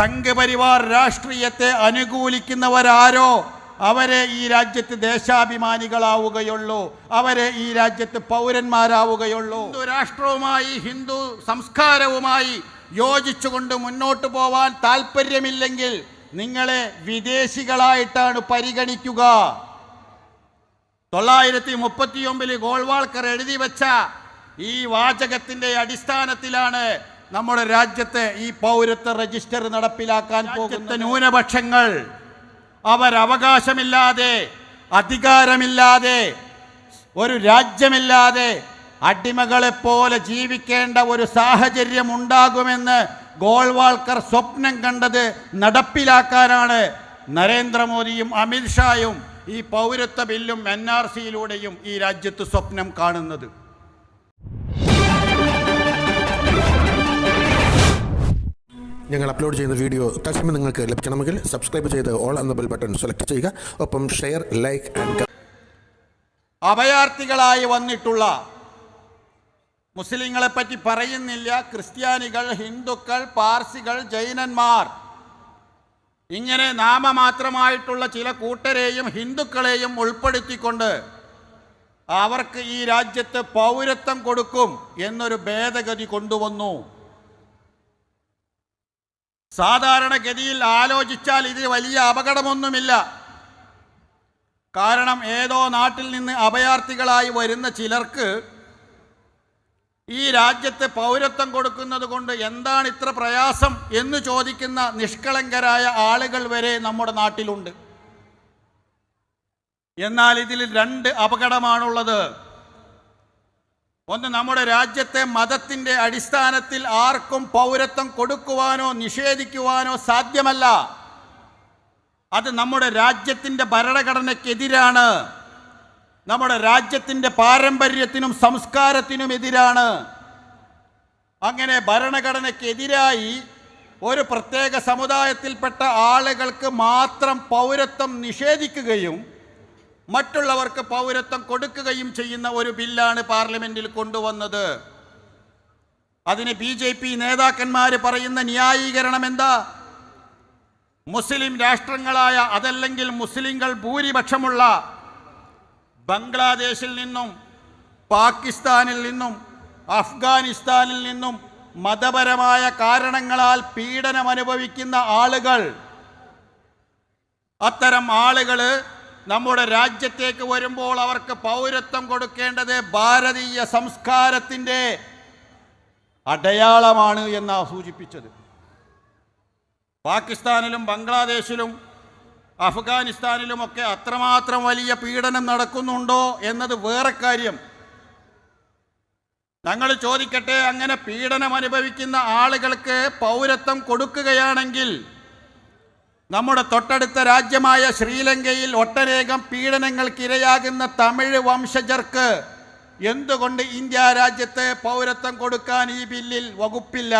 സംഘപരിവാർ രാഷ്ട്രീയത്തെ അനുകൂലിക്കുന്നവരാരോ അവരെ ഈ രാജ്യത്ത് ദേശാഭിമാനികളാവുകയുള്ളൂ. അവരെ ഈ രാജ്യത്ത് പൗരന്മാരാവുകയുള്ളൂ. ഹിന്ദു രാഷ്ട്രവുമായി ഹിന്ദു സംസ്കാരവുമായി യോജിച്ചുകൊണ്ട് മുന്നോട്ട് പോവാൻ താല്പര്യമില്ലെങ്കിൽ നിങ്ങളെ വിദേശികളായിട്ടാണ് പരിഗണിക്കുക. തൊള്ളായിരത്തി മുപ്പത്തിയൊമ്പതിൽ ഗോൾവാൾക്കർ എഴുതി വെച്ച ഈ വാചകത്തിന്റെ അടിസ്ഥാനത്തിലാണ് നമ്മുടെ രാജ്യത്തെ ഈ പൗരത്വ രജിസ്റ്റർ നടപ്പിലാക്കാൻ പോകുന്ന ന്യൂനപക്ഷങ്ങൾ അവരവകാശമില്ലാതെ അധികാരമില്ലാതെ ഒരു രാജ്യമില്ലാതെ അടിമകളെ പോലെ ജീവിക്കേണ്ട ഒരു സാഹചര്യം ഉണ്ടാകുമെന്ന് ഗോൾവാൾക്കർ സ്വപ്നം കണ്ടത് നടപ്പിലാക്കാനാണ് നരേന്ദ്രമോദിയും അമിത്ഷായും ഈ പൗരത്വ ബില്ലും എൻ ആർ സിയിലൂടെയും ഈ രാജ്യത്ത് സ്വപ്നം കാണുന്നത്. ഞങ്ങൾ അപ്ലോഡ് ചെയ്യുന്ന വീഡിയോ തത്സമയം നിങ്ങൾക്ക് ലഭിക്കണമെങ്കിൽ സബ്സ്ക്രൈബ് ചെയ്ത് ഓൾ എന്ന ബെൽ ബട്ടൺ സെലക്ട് ചെയ്യുക. ഒപ്പം ഷെയർ ലൈക്ക് ആൻഡ് അഭയാർത്ഥികളായി വന്നിട്ടുള്ള മുസ്ലിങ്ങളെ പറ്റി പറയുന്നില്ല. ക്രിസ്ത്യാനികൾ ഹിന്ദുക്കൾ പാർസികൾ ജൈനന്മാർ. ഇങ്ങനെ നാമമാത്രമായിട്ടുള്ള ചില കൂട്ടരെയും ഹിന്ദുക്കളെയും ഉൾപ്പെടുത്തിക്കൊണ്ട് അവർക്ക് ഈ രാജ്യത്ത് പൗരത്വം കൊടുക്കും എന്നൊരു ഭേദഗതി കൊണ്ടുവന്നു. സാധാരണഗതിയിൽ ആലോചിച്ചാൽ ഇത് വലിയ അപകടമൊന്നുമില്ല. കാരണം ഏതോ നാട്ടിൽ നിന്ന് അഭയാർത്ഥികളായി വരുന്ന ചിലർക്ക് ഈ രാജ്യത്തെ പൗരത്വം കൊടുക്കുന്നത് കൊണ്ട് എന്താണ് ഇത്ര പ്രയാസം എന്ന് ചോദിക്കുന്ന നിഷ്കളങ്കരായ ആളുകൾ വരെ നമ്മുടെ നാട്ടിലുണ്ട്. എന്നാൽ ഇതിൽ രണ്ട് അപകടമാണുള്ളത്. ഒന്ന് നമ്മുടെ രാജ്യത്തെ മതത്തിന്റെ അടിസ്ഥാനത്തിൽ ആർക്കും പൗരത്വം കൊടുക്കുവാനോ നിഷേധിക്കുവാനോ സാധ്യമല്ല. അത് നമ്മുടെ രാജ്യത്തിന്റെ ഭരണഘടനയ്ക്കെതിരാണ്. നമ്മുടെ രാജ്യത്തിന്റെ പാരമ്പര്യത്തിനും സംസ്കാരത്തിനും എതിരാണ്. അങ്ങനെ ഭരണഘടനയ്ക്കെതിരായി ഒരു പ്രത്യേക സമുദായത്തിൽപ്പെട്ട ആളുകൾക്ക് മാത്രം പൗരത്വം നിഷേധിക്കുകയും മറ്റുള്ളവർക്ക് പൗരത്വം കൊടുക്കുകയും ചെയ്യുന്ന ഒരു ബില്ലാണ് പാർലമെന്റിൽ കൊണ്ടുവന്നത്. അതിന് ബി ജെ പി നേതാക്കന്മാർ പറയുന്ന ന്യായീകരണം എന്താ? മുസ്ലിം രാഷ്ട്രങ്ങളായ അതല്ലെങ്കിൽ മുസ്ലിങ്ങൾ ഭൂരിപക്ഷമുള്ള ബംഗ്ലാദേശിൽ നിന്നും പാകിസ്ഥാനിൽ നിന്നും അഫ്ഗാനിസ്ഥാനിൽ നിന്നും മതപരമായ കാരണങ്ങളാൽ പീഡനം അനുഭവിക്കുന്ന ആളുകൾ അത്തരം ആളുകൾ നമ്മുടെ രാജ്യത്തേക്ക് വരുമ്പോൾ അവർക്ക് പൗരത്വം കൊടുക്കേണ്ടത് ഭാരതീയ സംസ്കാരത്തിന്റെ അടയാളമാണ് എന്നാണ് സൂചിപ്പിച്ചത്. പാകിസ്ഥാനിലും ബംഗ്ലാദേശിലും അഫ്ഗാനിസ്ഥാനിലുമൊക്കെ അത്രമാത്രം വലിയ പീഡനം നടക്കുന്നുണ്ടോ എന്നത് വേറെ കാര്യം. ഞങ്ങൾ ചോദിക്കട്ടെ അങ്ങനെ പീഡനം അനുഭവിക്കുന്ന ആളുകൾക്ക് പൗരത്വം കൊടുക്കുകയാണെങ്കിൽ നമ്മുടെ തൊട്ടടുത്ത രാജ്യമായ ശ്രീലങ്കയിൽ ഒട്ടനേകം പീഡനങ്ങൾക്കിരയാകുന്ന തമിഴ് വംശജർക്ക് എന്തുകൊണ്ട് ഇന്ത്യ രാജ്യത്തെ പൗരത്വം കൊടുക്കാൻ ഈ ബില്ലിൽ വകുപ്പില്ല?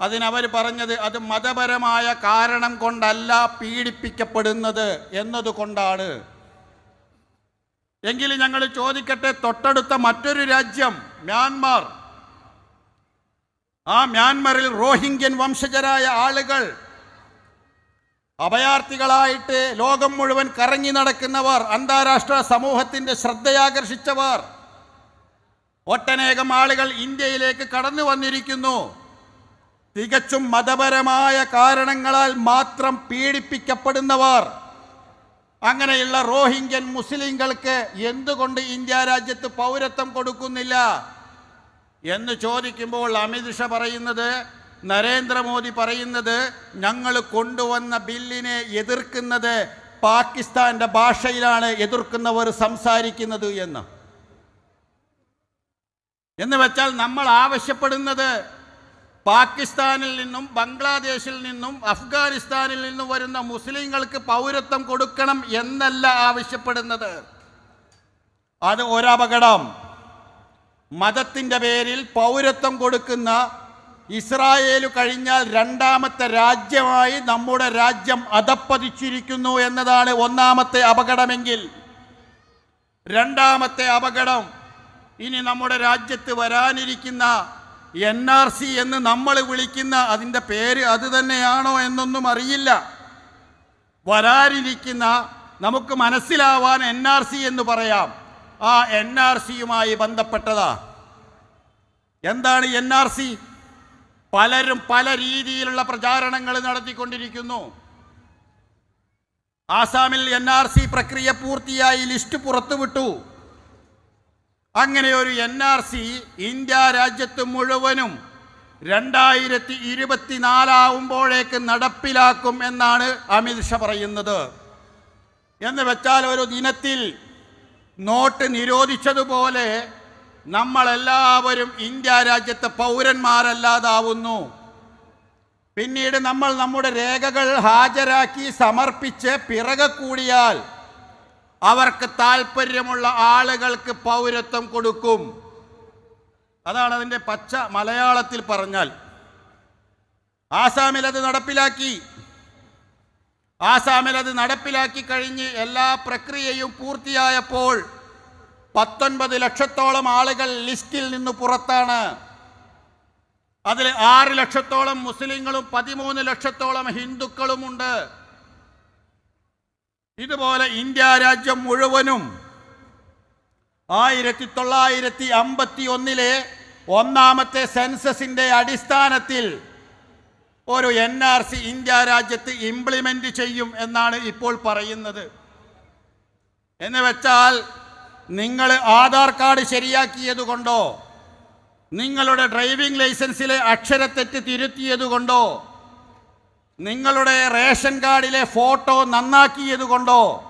അതിനവർ പറഞ്ഞത് അത് മതപരമായ കാരണം കൊണ്ടല്ല പീഡിപ്പിക്കപ്പെടുന്നത് എന്നതുകൊണ്ടാണ്. എങ്കിലും ഞങ്ങൾ ചോദിക്കട്ടെ തൊട്ടടുത്ത മറ്റൊരു രാജ്യം മ്യാൻമാർ. ആ മ്യാൻമറിൽ റോഹിംഗ്യൻ വംശജരായ ആളുകൾ അഭയാർത്ഥികളായിട്ട് ലോകം മുഴുവൻ കറങ്ങി നടക്കുന്നവർ അന്താരാഷ്ട്ര സമൂഹത്തിന്റെ ശ്രദ്ധയാകർഷിച്ചവർ. ഒട്ടനേകം ആളുകൾ ഇന്ത്യയിലേക്ക് കടന്നു വന്നിരിക്കുന്നു. തികച്ചും മതപരമായ കാരണങ്ങളാൽ മാത്രം പീഡിപ്പിക്കപ്പെടുന്നവർ. അങ്ങനെയുള്ള റോഹിംഗ്യൻ മുസ്ലിങ്ങൾക്ക് എന്തുകൊണ്ട് ഇന്ത്യ രാജ്യത്ത് പൗരത്വം കൊടുക്കുന്നില്ല? എന്ന് ചോദിക്കുമ്പോൾ അമിത് ഷാ പറയുന്നത് നരേന്ദ്രമോദി പറയുന്നത് ഞങ്ങൾ കൊണ്ടുവന്ന ബില്ലിനെ എതിർക്കുന്നത് പാകിസ്ഥാന്റെ ഭാഷയിലാണ് എതിർക്കുന്നവർ സംസാരിക്കുന്നത് എന്ന്. എന്ന് വെച്ചാൽ നമ്മൾ ആവശ്യപ്പെടുന്നത് പാകിസ്ഥാനിൽ നിന്നും ബംഗ്ലാദേശിൽ നിന്നും അഫ്ഗാനിസ്ഥാനിൽ നിന്നും വരുന്ന മുസ്ലിങ്ങൾക്ക് പൗരത്വം കൊടുക്കണം എന്നല്ല ആവശ്യപ്പെടുന്നത്. അത് ഒരപകടം. മതത്തിന്റെ പേരിൽ പൗരത്വം കൊടുക്കുന്ന ഇസ്രായേൽ കഴിഞ്ഞാൽ രണ്ടാമത്തെ രാജ്യമായി നമ്മുടെ രാജ്യം അധപ്പതിച്ചിരിക്കുന്നു എന്നതാണ് ഒന്നാമത്തെ അപകടമെങ്കിൽ. രണ്ടാമത്തെ അപകടം ഇനി നമ്മുടെ രാജ്യത്ത് വരാനിരിക്കുന്ന എൻ ആർ സി എന്ന് നമ്മൾ വിളിക്കുന്ന അതിന്റെ പേര് അത് തന്നെയാണോ എന്നൊന്നും അറിയില്ല. വരാനിരിക്കുന്ന നമുക്ക് മനസ്സിലാവാൻ എൻ ആർ സി എന്ന് പറയാം. ആ എൻ ആർ സിയുമായി ബന്ധപ്പെട്ടതാ. എന്താണ് എൻ ആർ സി? പലരും പല രീതിയിലുള്ള പ്രചാരണങ്ങൾ നടത്തിക്കൊണ്ടിരിക്കുന്നു. ആസാമിൽ എൻ ആർ സി പ്രക്രിയ പൂർത്തിയായി ലിസ്റ്റ് പുറത്തുവിട്ടു. അങ്ങനെ ഒരു എൻ ആർ സി ഇന്ത്യ രാജ്യത്ത് മുഴുവനും രണ്ടായിരത്തി ഇരുപത്തിനാലാവുമ്പോഴേക്ക് നടപ്പിലാക്കും എന്നാണ് അമിത്ഷാ പറയുന്നത്. എന്ന് വെച്ചാൽ ഒരു ദിനത്തിൽ നോട്ട് നിരോധിച്ചതുപോലെ നമ്മളെല്ലാവരും ഇന്ത്യ രാജ്യത്തെ പൗരന്മാരല്ലാതാവുന്നു. പിന്നീട് നമ്മൾ നമ്മുടെ രേഖകൾ ഹാജരാക്കി സമർപ്പിച്ച് പിറകെ കൂടിയാൽ അവർക്ക് താല്പര്യമുള്ള ആളുകൾക്ക് പൗരത്വം കൊടുക്കും. അതാണ് അതിന്റെ പച്ച മലയാളത്തിൽ പറഞ്ഞാൽ. ആസാമിൽ അത് നടപ്പിലാക്കി. ആസാമിൽ അത് നടപ്പിലാക്കി കഴിഞ്ഞ് എല്ലാ പ്രക്രിയയും പൂർത്തിയായപ്പോൾ പത്തൊൻപത് ലക്ഷത്തോളം ആളുകൾ ലിസ്റ്റിൽ നിന്ന് പുറത്താണ്. അതിൽ ആറ് ലക്ഷത്തോളം മുസ്ലിങ്ങളും പതിമൂന്ന് ലക്ഷത്തോളം ഹിന്ദുക്കളുമുണ്ട്. ഇതുപോലെ ഇന്ത്യ രാജ്യം മുഴുവനും ആയിരത്തി തൊള്ളായിരത്തി അമ്പത്തി ഒന്നിലെ ഒന്നാമത്തെ സെൻസസിന്റെ അടിസ്ഥാനത്തിൽ ഒരു എൻ ആർ സി ഇന്ത്യ രാജ്യത്ത് ഇംപ്ലിമെന്റ് ചെയ്യും എന്നാണ് ഇപ്പോൾ പറയുന്നത്. എന്ന് വെച്ചാൽ നിങ്ങൾ ആധാർ കാർഡ് ശരിയാക്കിയത് കൊണ്ടോ? നിങ്ങളുടെ ഡ്രൈവിംഗ് ലൈസൻസിലെ അക്ഷരത്തെറ്റ് തിരുത്തിയത് കൊണ്ടോ? നിങ്ങളുടെ റേഷൻ കാർഡിലെ ഫോട്ടോ നന്നാക്കിയത് കൊണ്ടോ?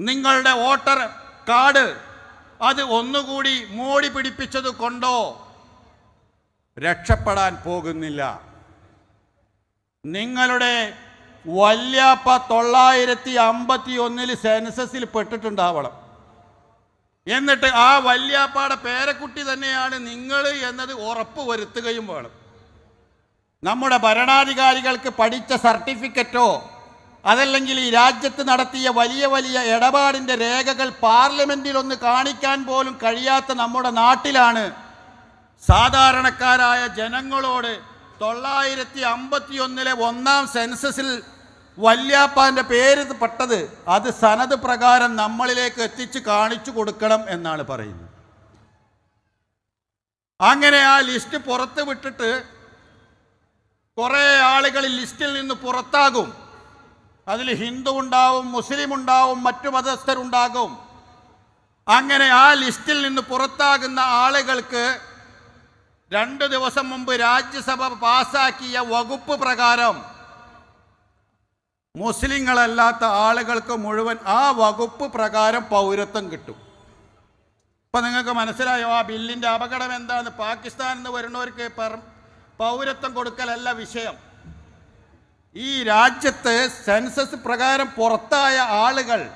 നിങ്ങളുടെ വോട്ടർ കാർഡ് അത് ഒന്നുകൂടി മോടി പിടിപ്പിച്ചത് കൊണ്ടോ? രക്ഷപ്പെടാൻ പോകുന്നില്ല. നിങ്ങളുടെ വല്യാപ്പ തൊള്ളായിരത്തി അമ്പത്തി ഒന്നിൽ സെൻസസിൽ പെട്ടിട്ടുണ്ടാവണം. എന്നിട്ട് ആ വല്യാപ്പാടെ പേരക്കുട്ടി തന്നെയാണ് നിങ്ങൾ എന്നത് ഉറപ്പ് വരുത്തുകയും വേണം. നമ്മുടെ ഭരണാധികാരികൾക്ക് പഠിച്ച സർട്ടിഫിക്കറ്റോ അതല്ലെങ്കിൽ ഈ രാജ്യത്ത് നടത്തിയ വലിയ വലിയ ഇടപാടിന്റെ രേഖകൾ പാർലമെന്റിൽ ഒന്ന് കാണിക്കാൻ പോലും കഴിയാത്ത നമ്മുടെ നാട്ടിലാണ് സാധാരണക്കാരായ ജനങ്ങളോട് തൊള്ളായിരത്തി അമ്പത്തിയൊന്നിലെ ഒന്നാം സെൻസസിൽ വല്യാപ്പാന്റെ പേര് പെട്ടത് അത് സനത് പ്രകാരം നമ്മളിലേക്ക് എത്തിച്ച് കാണിച്ചു കൊടുക്കണം എന്നാണ് പറയുന്നത്. അങ്ങനെ ആ ലിസ്റ്റ് പുറത്ത് വിട്ടിട്ട് കുറേ ആളുകൾ ലിസ്റ്റിൽ നിന്ന് പുറത്താകും. അതിൽ ഹിന്ദു ഉണ്ടാവും മുസ്ലിം ഉണ്ടാവും മറ്റു മതസ്ഥരുണ്ടാകും. അങ്ങനെ ആ ലിസ്റ്റിൽ നിന്ന് പുറത്താകുന്ന ആളുകൾക്ക് രണ്ട് ദിവസം മുമ്പ് രാജ്യസഭ പാസാക്കിയ വകുപ്പ് പ്രകാരം മുസ്ലിങ്ങളല്ലാത്ത ആളുകൾക്ക് മുഴുവൻ ആ വകുപ്പ് പ്രകാരം പൗരത്വം കിട്ടും. ഇപ്പം നിങ്ങൾക്ക് മനസ്സിലായോ ആ ബില്ലിന്റെ അപകടം എന്താണ് പാകിസ്ഥാനിൽ നിന്ന് വരുന്നവർക്ക് പൗരത്വം കൊടുക്കലല്ല വിഷയം. ഈ രാജ്യത്ത് സെൻസസ് പ്രകാരം പുറത്തായ ആളുകൾ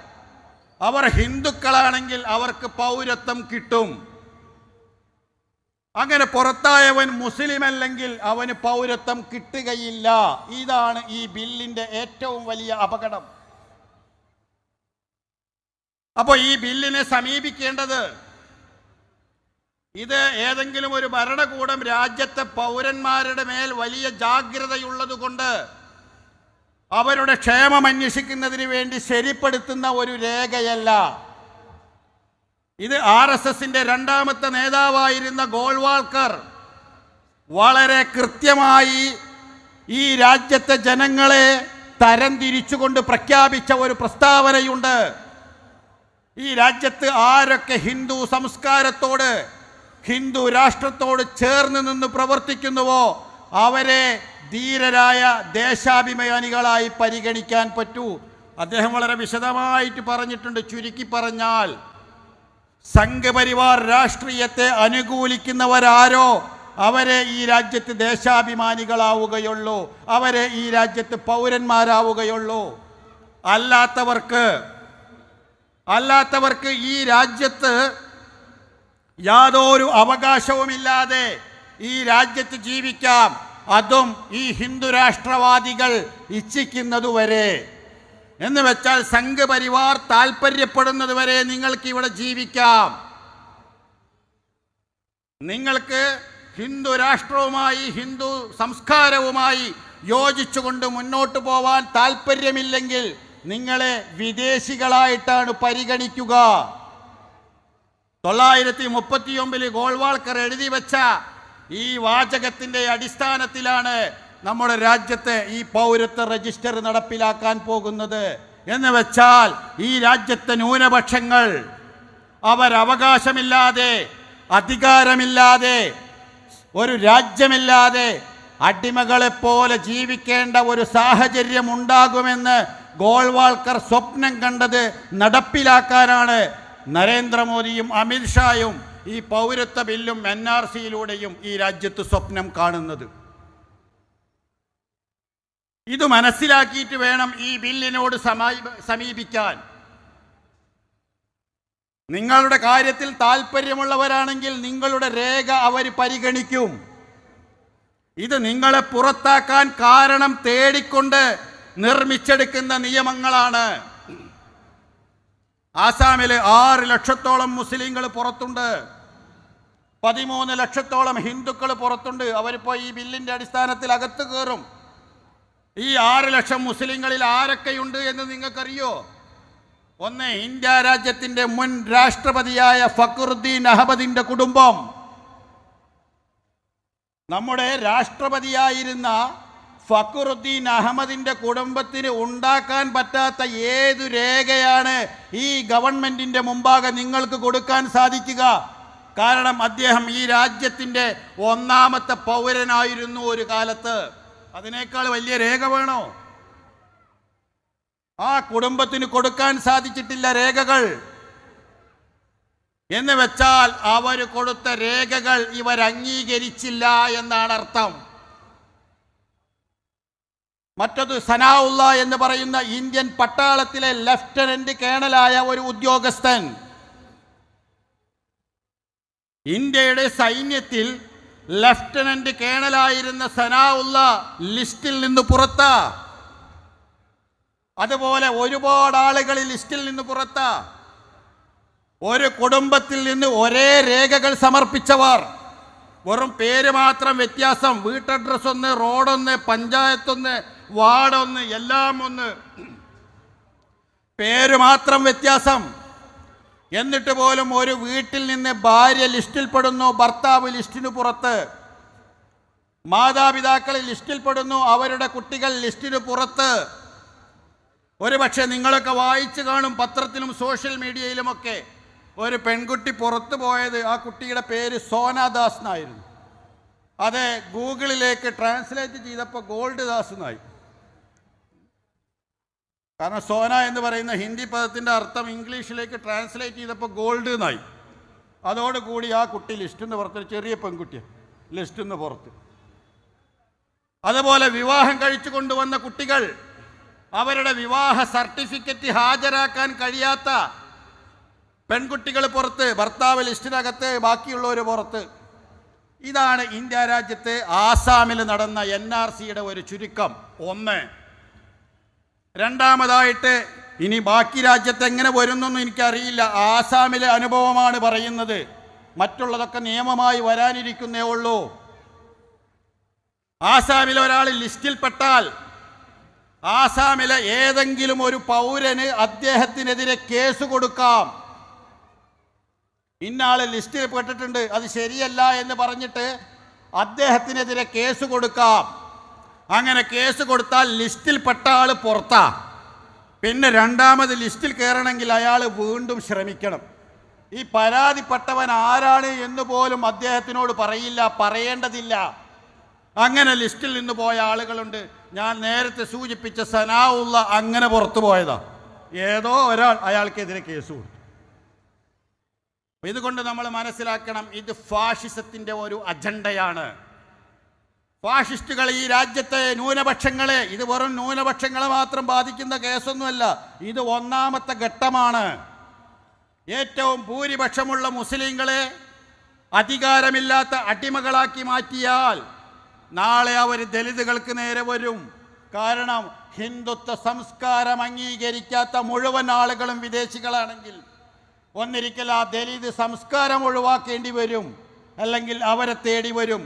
അവർ ഹിന്ദുക്കളാണെങ്കിൽ അവർക്ക് പൗരത്വം കിട്ടും. അങ്ങനെ പുറത്തായവൻ മുസ്ലിം അല്ലെങ്കിൽ അവന് പൗരത്വം കിട്ടുകയില്ല. ഇതാണ് ഈ ബില്ലിന്റെ ഏറ്റവും വലിയ അപകടം. അപ്പോൾ ഈ ബില്ലിനെ സമീപിക്കേണ്ടത് ഇത് ഏതെങ്കിലും ഒരു ഭരണകൂടം രാജ്യത്തെ പൗരന്മാരുടെ മേൽ വലിയ ജാഗ്രതയുള്ളത് കൊണ്ട് അവരുടെ ക്ഷേമം അന്വേഷിക്കുന്നതിന് വേണ്ടി ശരിപ്പെടുത്തുന്ന ഒരു രേഖയല്ല. ഇത് ആർ എസ് എസിന്റെ രണ്ടാമത്തെ നേതാവായിരുന്ന ഗോൾവാൾക്കർ വളരെ കൃത്യമായി ഈ രാജ്യത്തെ ജനങ്ങളെ തരംതിരിച്ചുകൊണ്ട് പ്രഖ്യാപിച്ച ഒരു പ്രസ്താവനയുണ്ട്. ഈ രാജ്യത്ത് ആരൊക്കെ ഹിന്ദു സംസ്കാരത്തോട് ഹിന്ദു രാഷ്ട്രത്തോട് ചേർന്ന് നിന്ന് പ്രവർത്തിക്കുന്നുവോ അവരെ ധീരരായ ദേശാഭിമാനികളായി പരിഗണിക്കാൻ പറ്റൂ. അദ്ദേഹം വളരെ വിശദമായിട്ട് പറഞ്ഞിട്ടുണ്ട്. ചുരുക്കി പറഞ്ഞാൽ സംഘപരിവാർ രാഷ്ട്രീയത്തെ അനുകൂലിക്കുന്നവരാരോ അവരെ ഈ രാജ്യത്ത് ദേശാഭിമാനികളാവുകയുള്ളൂ. അവരെ ഈ രാജ്യത്ത് പൗരന്മാരാവുകയുള്ളൂ. അല്ലാത്തവർക്ക് അല്ലാത്തവർക്ക് ഈ രാജ്യത്ത് യാതൊരു അവകാശവുമില്ലാതെ ഈ രാജ്യത്ത് ജീവിക്കാം. അതും ഈ ഹിന്ദു രാഷ്ട്രവാദികൾ ഇച്ഛിക്കുന്നതുവരെ. എന്ന് വെച്ചാൽ സംഘപരിവാർ താല്പര്യപ്പെടുന്നതുവരെ നിങ്ങൾക്ക് ഇവിടെ ജീവിക്കാം. നിങ്ങൾക്ക് ഹിന്ദു രാഷ്ട്രവുമായി ഹിന്ദു സംസ്കാരവുമായി യോജിച്ചുകൊണ്ട് മുന്നോട്ട് പോവാൻ താല്പര്യമില്ലെങ്കിൽ നിങ്ങളെ വിദേശികളായിട്ടാണ് പരിഗണിക്കുക. തൊള്ളായിരത്തി മുപ്പത്തിയൊമ്പതിൽ ഗോൾവാൾക്കർ എഴുതി വെച്ച ഈ വാചകത്തിന്റെ അടിസ്ഥാനത്തിലാണ് നമ്മുടെ രാജ്യത്തെ ഈ പൗരത്വ രജിസ്റ്റർ നടപ്പിലാക്കാൻ പോകുന്നത് എന്ന് വെച്ചാൽ ഈ രാജ്യത്തെ ന്യൂനപക്ഷങ്ങൾ അവരവകാശമില്ലാതെ അധികാരമില്ലാതെ ഒരു രാജ്യമില്ലാതെ അടിമകളെപ്പോലെ ജീവിക്കേണ്ട ഒരു സാഹചര്യം ഉണ്ടാകുമെന്ന് ഗോൾവാൾക്കർ സ്വപ്നം കണ്ടത് നടപ്പിലാക്കാനാണ് നരേന്ദ്രമോദിയും അമിത്ഷായും ഈ പൗരത്വ ബില്ലും എൻ ആർ സിയിലൂടെയും ഈ രാജ്യത്ത് സ്വപ്നം കാണുന്നത്. ഇത് മനസ്സിലാക്കിയിട്ട് വേണം ഈ ബില്ലിനോട് സമീപ- സമീപിക്കാൻ. നിങ്ങളുടെ കാര്യത്തിൽ താല്പര്യമുള്ളവരാണെങ്കിൽ നിങ്ങളുടെ രേഖ അവർ പരിഗണിക്കും. ഇത് നിങ്ങളെ പുറത്താക്കാൻ കാരണം തേടിക്കൊണ്ട് നിർമ്മിച്ചെടുക്കുന്ന നിയമങ്ങളാണ്. ആസാമിൽ ആറ് ലക്ഷത്തോളം മുസ്ലിങ്ങൾ പുറത്തുണ്ട്. പതിമൂന്ന് ലക്ഷത്തോളം ഹിന്ദുക്കൾ പുറത്തുണ്ട്. അവരിപ്പോൾ ഈ ബില്ലിന്റെ അടിസ്ഥാനത്തിൽ അകത്ത് കയറും. ഈ ആറ് ലക്ഷം മുസ്ലിങ്ങളിൽ ആരൊക്കെയുണ്ട് എന്ന് നിങ്ങൾക്കറിയോ? ഒന്ന് ഇന്ത്യ രാജ്യത്തിന്റെ മുൻ രാഷ്ട്രപതിയായ ഫക്രുദ്ദീൻ അഹമ്മദിന്റെ കുടുംബം. നമ്മുടെ രാഷ്ട്രപതിയായിരുന്ന ഫക്രുദ്ദീൻ അഹമ്മദിന്റെ കുടുംബത്തിന് ഉണ്ടാക്കാൻ പറ്റാത്ത ഏതു രേഖയാണ് ഈ ഗവൺമെന്റിന്റെ മുമ്പാകെ നിങ്ങൾക്ക് കൊടുക്കാൻ സാധിക്കുക? കാരണം അദ്ദേഹം ഈ രാജ്യത്തിന്റെ ഒന്നാമത്തെ പൗരനായിരുന്നു ഒരു കാലത്ത്. അതിനേക്കാൾ വലിയ രേഖ വേണോ? ആ കുടുംബത്തിന് കൊടുക്കാൻ സാധിച്ചിട്ടില്ല രേഖകൾ. എന്ന് വെച്ചാൽ അവർ കൊടുത്ത രേഖകൾ ഇവർ അംഗീകരിച്ചില്ല എന്നാണ് അർത്ഥം. മറ്റത് സനാഉള്ള എന്ന് പറയുന്ന ഇന്ത്യൻ പട്ടാളത്തിലെ ലഫ്റ്റനന്റ് കേണലായ ഒരു ഉദ്യോഗസ്ഥൻ. ഇന്ത്യയുടെ സൈന്യത്തിൽ ലഫ്റ്റനന്റ് കേണലായിരുന്ന സനാവുള്ള ലിസ്റ്റിൽ നിന്ന് പുറത്ത. അതുപോലെ ഒരുപാട് ആളുകൾ ലിസ്റ്റിൽ നിന്ന് പുറത്ത. ഒരു കുടുംബത്തിൽ നിന്ന് ഒരേ രേഖകൾ സമർപ്പിച്ചവർ. വെറും പേര് മാത്രം വ്യത്യാസം. വീട്ടഡ്രസ് ഒന്ന് റോഡൊന്ന് പഞ്ചായത്തൊന്ന് വാർഡൊന്ന് എല്ലാം ഒന്ന്. പേര് മാത്രം വ്യത്യാസം. എന്നിട്ട് പോലും ഒരു വീട്ടിൽ നിന്ന് ഭാര്യ ലിസ്റ്റിൽപ്പെടുന്നു ഭർത്താവ് ലിസ്റ്റിന് പുറത്ത്. മാതാപിതാക്കൾ ലിസ്റ്റിൽപ്പെടുന്നു അവരുടെ കുട്ടികൾ ലിസ്റ്റിന് പുറത്ത്. ഒരുപക്ഷെ നിങ്ങളൊക്കെ വായിച്ചു കാണും പത്രത്തിലും സോഷ്യൽ മീഡിയയിലുമൊക്കെ ഒരു പെൺകുട്ടി പുറത്തു പോയത് ആ കുട്ടിയുടെ പേര് സോനാദാസ് എന്നായിരുന്നു അത് ഗൂഗിളിലേക്ക് ട്രാൻസ്ലേറ്റ് ചെയ്തപ്പോൾ ഗോൾഡ് ദാസ് എന്നായി കാരണം സോന എന്ന് പറയുന്ന ഹിന്ദി പദത്തിന്റെ അർത്ഥം ഇംഗ്ലീഷിലേക്ക് ട്രാൻസ്ലേറ്റ് ചെയ്തപ്പോൾ ഗോൾഡ് എന്നായി. അതോടുകൂടി ആ കുട്ടി ലിസ്റ്റിൽ നിന്ന് പുറത്ത് ചെറിയ പെൺകുട്ടി ലിസ്റ്റിൽ നിന്ന് പുറത്ത്. അതുപോലെ വിവാഹം കഴിച്ചു കൊണ്ടുവന്ന കുട്ടികൾ അവരുടെ വിവാഹ സർട്ടിഫിക്കറ്റ് ഹാജരാക്കാൻ കഴിയാത്ത പെൺകുട്ടികൾ പുറത്ത് ഭർത്താവ് ലിസ്റ്റിനകത്ത് ബാക്കിയുള്ളവർ പുറത്ത്. ഇതാണ് ഇന്ത്യ രാജ്യത്ത് ആസാമിൽ നടന്ന എൻ ആർ സിയുടെ ഒരു ചുരുക്കം. ഒന്ന് രണ്ടാമതായിട്ട് ഇനി ബാക്കി രാജ്യത്ത് എങ്ങനെ വരുന്നൊന്നും എനിക്കറിയില്ല. ആസാമിലെ അനുഭവമാണ് പറയുന്നത്. മറ്റുള്ളതൊക്കെ നിയമമായി വരാനിരിക്കുന്നേ ഉള്ളൂ. ആസാമിലെ ഒരാൾ ലിസ്റ്റിൽപ്പെട്ടാൽ ആസാമിലെ ഏതെങ്കിലും ഒരു പൗരന് അദ്ദേഹത്തിനെതിരെ കേസ് കൊടുക്കാം. ഇന്നാൾ ലിസ്റ്റിൽ പെട്ടിട്ടുണ്ട്. അത് ശരിയല്ല എന്ന് പറഞ്ഞിട്ട് അദ്ദേഹത്തിനെതിരെ കേസ് കൊടുക്കാം. അങ്ങനെ കേസ് കൊടുത്താൽ ലിസ്റ്റിൽപ്പെട്ട ആൾ പുറത്താ. പിന്നെ രണ്ടാമത് ലിസ്റ്റിൽ കയറണമെങ്കിൽ അയാൾ വീണ്ടും ശ്രമിക്കണം. ഈ പരാതിപ്പെട്ടവൻ ആരാണ് എന്ന് പോലും അദ്ദേഹത്തിനോട് പറയില്ല പറയേണ്ടതില്ല. അങ്ങനെ ലിസ്റ്റിൽ നിന്ന് പോയ ആളുകളുണ്ട്. ഞാൻ നേരത്തെ സൂചിപ്പിച്ച സനാവുള്ള അങ്ങനെ പുറത്തു പോയതാ. ഏതോ ഒരാൾ അയാൾക്കെതിരെ കേസ് കൊടുത്തു. ഇതുകൊണ്ട് നമ്മൾ മനസ്സിലാക്കണം ഇത് ഫാഷിസത്തിന്റെ ഒരു അജണ്ടയാണ്. ഫാഷിസ്റ്റുകൾ ഈ രാജ്യത്തെ ന്യൂനപക്ഷങ്ങളെ ഇത് വെറും ന്യൂനപക്ഷങ്ങളെ മാത്രം ബാധിക്കുന്ന കേസൊന്നുമല്ല ഇത് ഒന്നാമത്തെ ഘട്ടമാണ്. ഏറ്റവും ഭൂരിപക്ഷമുള്ള മുസ്ലിങ്ങളെ അധികാരമില്ലാത്ത അടിമകളാക്കി മാറ്റിയാൽ നാളെ അവർ ദലിതുകൾക്ക് നേരെ വരും. കാരണം ഹിന്ദുത്വ സംസ്കാരം അംഗീകരിക്കാത്ത മുഴുവൻ ആളുകളും വിദേശികളാണെങ്കിൽ ഒന്നിരിക്കൽ ആ ദലിത് സംസ്കാരം ഒഴിവാക്കേണ്ടി വരും അല്ലെങ്കിൽ അവരെ തേടി വരും.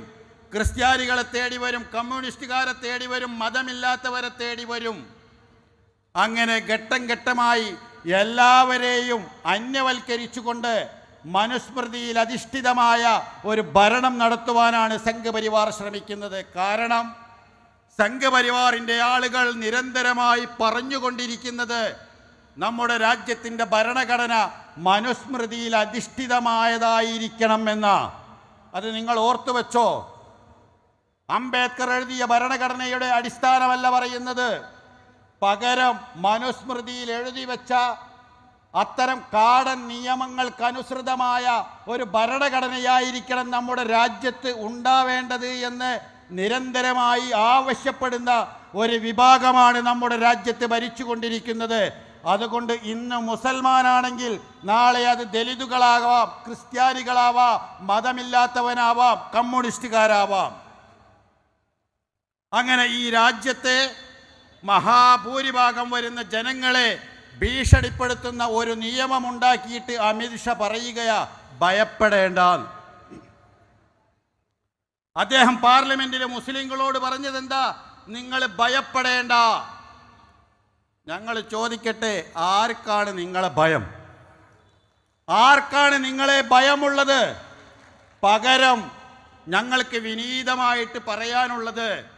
ക്രിസ്ത്യാനികളെ തേടി വരും കമ്മ്യൂണിസ്റ്റുകാരെ തേടി വരും മതമില്ലാത്തവരെ തേടി വരും. അങ്ങനെ ഘട്ടം ഘട്ടമായി എല്ലാവരെയും അന്യവൽക്കരിച്ചുകൊണ്ട് മനുസ്മൃതിയിൽ അധിഷ്ഠിതമായ ഒരു ഭരണം നടത്തുവാനാണ് സംഘപരിവാർ ശ്രമിക്കുന്നത്. കാരണം സംഘപരിവാറിന്റെ ആളുകൾ നിരന്തരമായി പറഞ്ഞുകൊണ്ടിരിക്കുന്നത് നമ്മുടെ രാജ്യത്തിന്റെ ഭരണഘടന മനുസ്മൃതിയിൽ അധിഷ്ഠിതമായതായിരിക്കണം എന്ന അത് നിങ്ങൾ ഓർത്തു വെച്ചോ അംബേദ്കർ എഴുതിയ ഭരണഘടനയുടെ അടിസ്ഥാനമല്ല പറയുന്നത്. പകരം മനുസ്മൃതിയിൽ എഴുതി വെച്ച അത്തരം കാടൻ നിയമങ്ങൾക്കനുസൃതമായ ഒരു ഭരണഘടനയായിരിക്കണം നമ്മുടെ രാജ്യത്ത് ഉണ്ടാവേണ്ടത് എന്ന് നിരന്തരമായി ആവശ്യപ്പെടുന്ന ഒരു വിഭാഗമാണ് നമ്മുടെ രാജ്യത്ത് ഭരിച്ചുകൊണ്ടിരിക്കുന്നത്. അതുകൊണ്ട് ഇന്ന് മുസൽമാനാണെങ്കിൽ നാളെ അത് ദലിതുകളാവാം ക്രിസ്ത്യാനികളാവാം മതമില്ലാത്തവനാവാം കമ്മ്യൂണിസ്റ്റുകാരാവാം. അങ്ങനെ ഈ രാജ്യത്തെ മഹാഭൂരിഭാഗം വരുന്ന ജനങ്ങളെ ഭീഷണിപ്പെടുത്തുന്ന ഒരു നിയമമുണ്ടാക്കിയിട്ട് അമിത്ഷാ പറയുകയാ ഭയപ്പെടേണ്ട അദ്ദേഹം പാർലമെന്റിൽ മുസ്ലിങ്ങളോട് പറഞ്ഞത് എന്താ നിങ്ങൾ ഭയപ്പെടേണ്ട. ഞങ്ങൾ ചോദിക്കട്ടെ ആർക്കാണ് നിങ്ങളെ ഭയം? ആർക്കാണ് നിങ്ങളെ ഭയമുള്ളത്? പകരം ഞങ്ങൾക്ക് വിനീതമായിട്ട് പറയാനുള്ളത്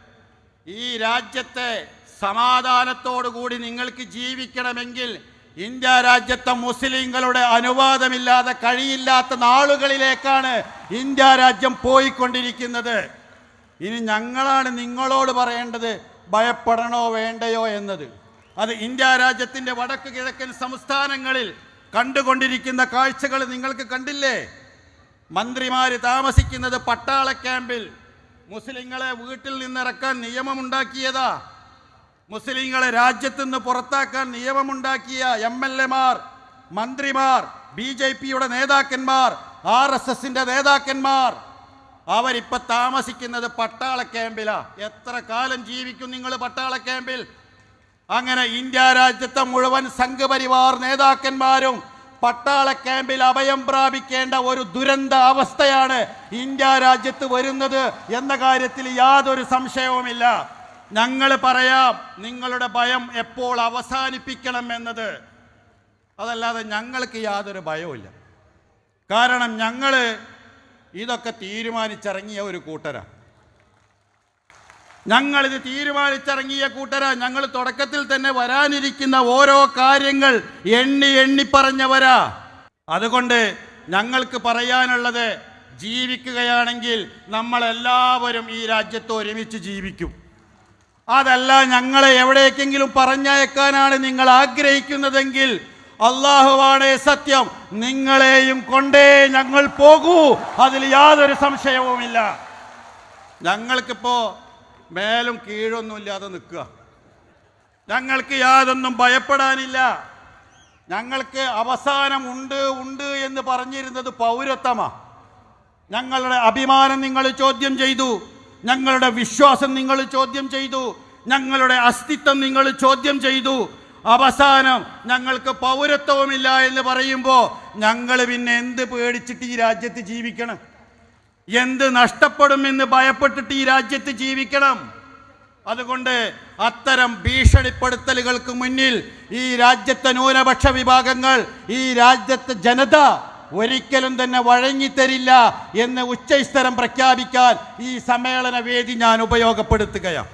ഈ രാജ്യത്തെ സമാധാനത്തോടുകൂടി നിങ്ങൾക്ക് ജീവിക്കണമെങ്കിൽ ഇന്ത്യ രാജ്യത്തെ മുസ്ലിങ്ങളുടെ അനുവാദമില്ലാതെ കഴിയില്ലാത്ത നാളുകളിലേക്കാണ് ഇന്ത്യ രാജ്യം പോയിക്കൊണ്ടിരിക്കുന്നത്. ഇനി ഞങ്ങളാണ് നിങ്ങളോട് പറയേണ്ടത് ഭയപ്പെടണോ വേണ്ടയോ എന്നത്. അത് ഇന്ത്യ രാജ്യത്തിന്റെ വടക്ക് കിഴക്കൻ സംസ്ഥാനങ്ങളിൽ കണ്ടുകൊണ്ടിരിക്കുന്ന കാഴ്ചകൾ നിങ്ങൾക്ക് കണ്ടില്ലേ? മന്ത്രിമാർ താമസിക്കുന്നത് പട്ടാള ക്യാമ്പിൽ മുസ്ലിങ്ങളെ വീട്ടിൽ നിന്നിറക്കാൻ നിയമമുണ്ടാക്കിയതാ. മുസ്ലിങ്ങളെ രാജ്യത്തു നിന്ന് പുറത്താക്കാൻ നിയമമുണ്ടാക്കിയ എം എൽ എമാർ മന്ത്രിമാർ ബി ജെ പിയുടെ നേതാക്കന്മാർ ആർ എസ് എസിന്റെ നേതാക്കന്മാർ. അവരിപ്പോ താമസിക്കുന്നത് പട്ടാള ക്യാമ്പിലാ. എത്ര കാലം ജീവിക്കും നിങ്ങൾ പട്ടാള ക്യാമ്പിൽ? അങ്ങനെ ഇന്ത്യ രാജ്യത്തെ മുഴുവൻ സംഘപരിവാർ നേതാക്കന്മാരും പട്ടാള ക്യാമ്പിൽ അഭയം പ്രാപിക്കേണ്ട ഒരു ദുരന്ത അവസ്ഥയാണ് ഇന്ത്യ രാജ്യത്ത് വരുന്നത് എന്ന കാര്യത്തിൽ യാതൊരു സംശയവുമില്ല. ഞങ്ങൾ പറയാം നിങ്ങളുടെ ഭയം എപ്പോൾ അവസാനിപ്പിക്കണം എന്നത്. അതല്ലാതെ ഞങ്ങൾക്ക് യാതൊരു ഭയവുമില്ല. കാരണം ഞങ്ങൾ ഇതൊക്കെ തീരുമാനിച്ചിറങ്ങിയ ഒരു കൂട്ടരാണ് ഞങ്ങളിത് തീരുമാനിച്ചിറങ്ങിയ കൂട്ടരാ. ഞങ്ങൾ തുടക്കത്തിൽ തന്നെ വരാനിരിക്കുന്ന ഓരോ കാര്യങ്ങൾ എണ്ണി എണ്ണി പറഞ്ഞവരാ. അതുകൊണ്ട് ഞങ്ങൾക്ക് പറയാനുള്ളത് ജീവിക്കുകയാണെങ്കിൽ നമ്മളെല്ലാവരും ഈ രാജ്യത്ത് ഒരുമിച്ച് ജീവിക്കും. അതല്ല ഞങ്ങളെ എവിടേക്കെങ്കിലും പറഞ്ഞയക്കാനാണ് നിങ്ങൾ ആഗ്രഹിക്കുന്നതെങ്കിൽ അള്ളാഹുവാണ് സത്യം. നിങ്ങളെയും കൊണ്ടേ ഞങ്ങൾ പോകൂ. അതിൽ യാതൊരു സംശയവുമില്ല. ഞങ്ങൾക്കിപ്പോ മേലും കീഴൊന്നുമില്ലാതെ നിൽക്കുക. ഞങ്ങൾക്ക് യാതൊന്നും ഭയപ്പെടാനില്ല. ഞങ്ങൾക്ക് അവസാനം ഉണ്ട് ഉണ്ട് എന്ന് പറഞ്ഞിരുന്നത് പൗരത്വമാ. ഞങ്ങളുടെ അഭിമാനം നിങ്ങൾ ചോദ്യം ചെയ്തു. ഞങ്ങളുടെ വിശ്വാസം നിങ്ങൾ ചോദ്യം ചെയ്തു. ഞങ്ങളുടെ അസ്തിത്വം നിങ്ങൾ ചോദ്യം ചെയ്തു. അവസാനം ഞങ്ങൾക്ക് പൗരത്വവുമില്ല എന്ന് പറയുമ്പോൾ ഞങ്ങൾ പിന്നെ എന്ത് പേടിച്ചിട്ട് ഈ രാജ്യത്ത് ജീവിക്കണം? എന്ത് നഷ്ടപ്പെടുമെന്ന് ഭയപ്പെട്ടിട്ട് ഈ രാജ്യത്ത് ജീവിക്കണം. അതുകൊണ്ട് അത്തരം ഭീഷണിപ്പെടുത്തലുകൾക്ക് മുന്നിൽ ഈ രാജ്യത്തെ ന്യൂനപക്ഷ വിഭാഗങ്ങൾ ഈ രാജ്യത്തെ ജനത ഒരിക്കലും തന്നെ വഴങ്ങിത്തരില്ല എന്ന് ഉച്ചസ്ഥരം പ്രഖ്യാപിക്കാൻ ഈ സമ്മേളന വേദി ഞാൻ ഉപയോഗപ്പെടുത്തുകയാണ്.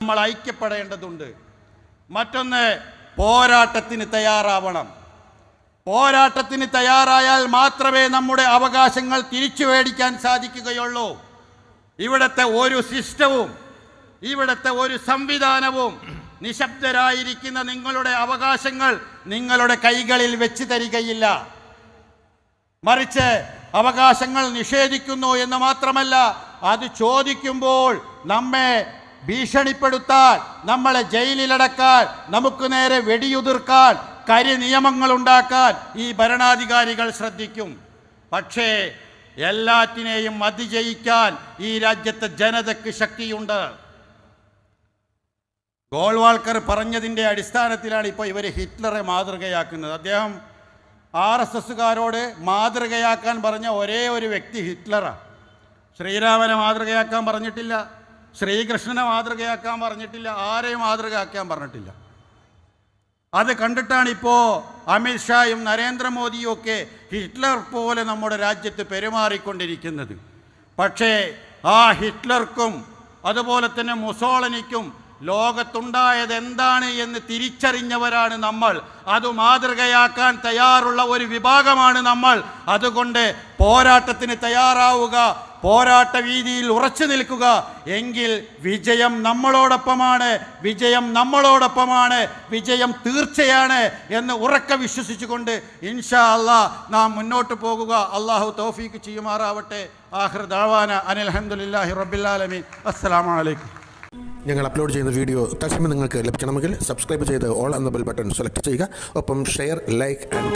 നമ്മൾ ഐക്യപ്പെടേണ്ടതുണ്ട്. മറ്റൊന്ന് പോരാട്ടത്തിന് തയ്യാറാവണം. പോരാട്ടത്തിന് തയ്യാറായാൽ മാത്രമേ നമ്മുടെ അവകാശങ്ങൾ തിരിച്ചു മേടിക്കാൻ സാധിക്കുകയുള്ളൂ. ഇവിടുത്തെ ഒരു സിസ്റ്റവും ഇവിടുത്തെ ഒരു സംവിധാനവും നിശബ്ദരായിരിക്കുന്ന നിങ്ങളുടെ അവകാശങ്ങൾ നിങ്ങളുടെ കൈകളിൽ വെച്ച് തരികയില്ല. മറിച്ച് അവകാശങ്ങൾ നിഷേധിക്കുന്നു എന്ന് മാത്രമല്ല അത് ചോദിക്കുമ്പോൾ നമ്മെ ഭീഷണിപ്പെടുത്താൻ നമ്മളെ ജയിലിലടക്കാൻ നമുക്ക് നേരെ വെടിയുതിർക്കാൻ കരി നിയമങ്ങൾ ഉണ്ടാക്കാൻ ഈ ഭരണാധികാരികൾ ശ്രദ്ധിക്കും. പക്ഷേ എല്ലാറ്റിനെയും അതിജയിക്കാൻ ഈ രാജ്യത്തെ ജനതയ്ക്ക് ശക്തിയുണ്ട്. ഗോൾവാൾക്കർ പറഞ്ഞതിന്റെ അടിസ്ഥാനത്തിലാണ് ഇപ്പോൾ ഇവർ ഹിറ്റ്ലറെ മാതൃകയാക്കുന്നത്. അദ്ദേഹം ആർ എസ് എസ്സുകാരോട് മാതൃകയാക്കാൻ പറഞ്ഞ ഒരേ ഒരു വ്യക്തി ഹിറ്റ്ലറാണ് ശ്രീരാമനെ മാതൃകയാക്കാൻ പറഞ്ഞിട്ടില്ല. ശ്രീകൃഷ്ണനെ മാതൃകയാക്കാൻ പറഞ്ഞിട്ടില്ല. ആരെയും മാതൃകയാക്കാൻ പറഞ്ഞിട്ടില്ല. അത് കണ്ടിട്ടാണ് ഇപ്പോൾ അമിത്ഷായും നരേന്ദ്രമോദിയും ഒക്കെ ഹിറ്റ്ലർ പോലെ നമ്മുടെ രാജ്യത്ത് പെരുമാറിക്കൊണ്ടിരിക്കുന്നത്. പക്ഷേ ആ ഹിറ്റ്ലർക്കും അതുപോലെ തന്നെ മുസോളനിക്കും ലോകത്തുണ്ടായത് എന്താണ് എന്ന് തിരിച്ചറിഞ്ഞവരാണ് നമ്മൾ. അത് മാതൃകയാക്കാൻ തയ്യാറുള്ള ഒരു വിഭാഗമാണ് നമ്മൾ. അതുകൊണ്ട് പോരാട്ടത്തിന് തയ്യാറാവുക പോരാട്ട വീതിയിൽ ഉറച്ചു നിൽക്കുക എങ്കിൽ വിജയം നമ്മളോടൊപ്പമാണ് വിജയം നമ്മളോടൊപ്പമാണ് വിജയം തീർച്ചയാണ് എന്ന് ഉറക്കെ വിശ്വസിച്ചുകൊണ്ട് ഇൻഷാ അള്ളാ നാം മുന്നോട്ട് പോകുക. അള്ളാഹു തൗഫീക്ക് ചെയ്യുമാറാവട്ടെ. ആഹ്ർ ദാവാന അനിൽ അഹമ്മദില്ലാഹി റബ്ബില്ലാലമീൻ അസ്സലാമു അലൈക്കും. ഞങ്ങൾ അപ്ലോഡ് ചെയ്യുന്ന വീഡിയോ തത്സമയം നിങ്ങൾക്ക് ലഭിക്കണമെങ്കിൽ സബ്സ്ക്രൈബ് ചെയ്ത് ഓൾ എന്ന ബെൽ ബട്ടൺ സെലക്ട് ചെയ്യുക. ഒപ്പം ഷെയർ ലൈക്ക് ആൻഡ്